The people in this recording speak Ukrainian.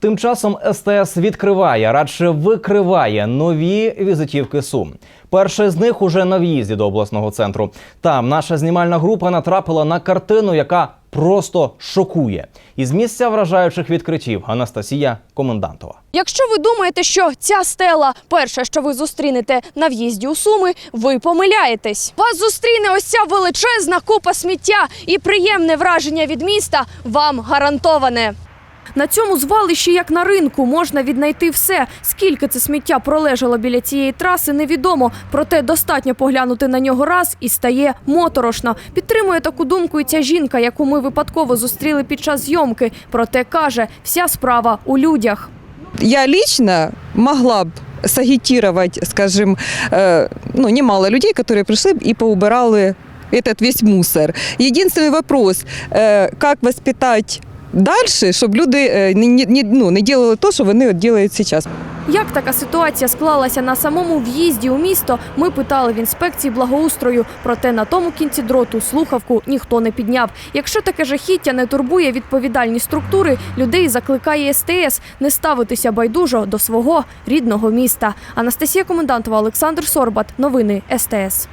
Тим часом СТС відкриває, радше викриває нові візитівки Сум. Перший з них уже на в'їзді до обласного центру. Там наша знімальна група натрапила на картину, яка просто шокує. Із місця вражаючих відкриттів Анастасія Комендантова. Якщо ви думаєте, що ця стела перше, що ви зустрінете на в'їзді у Суми, ви помиляєтесь. Вас зустріне ось ця величезна купа сміття і приємне враження від міста вам гарантоване. На цьому звалищі, як на ринку, можна віднайти все. Скільки це сміття пролежало біля цієї траси, невідомо. Проте достатньо поглянути на нього раз і стає моторошно. Підтримує таку думку і ця жінка, яку ми випадково зустріли під час зйомки. Проте каже, вся справа у людях. Я лично могла бы сагитировать, скажем, э, ну, немало людей, которые пришли и поубирали этот весь мусор. Единственный вопрос, э, как воспитать дальше, щоб люди не, не, ну, не делали то, що вони роблять зараз. Як така ситуація склалася на самому в'їзді у місто, ми питали в інспекції благоустрою. Проте на тому кінці дроту слухавку ніхто не підняв. Якщо таке жахіття не турбує відповідальні структури, людей закликає СТС не ставитися байдужо до свого рідного міста. Анастасія Комендантова, Олександр Сорбат. Новини СТС.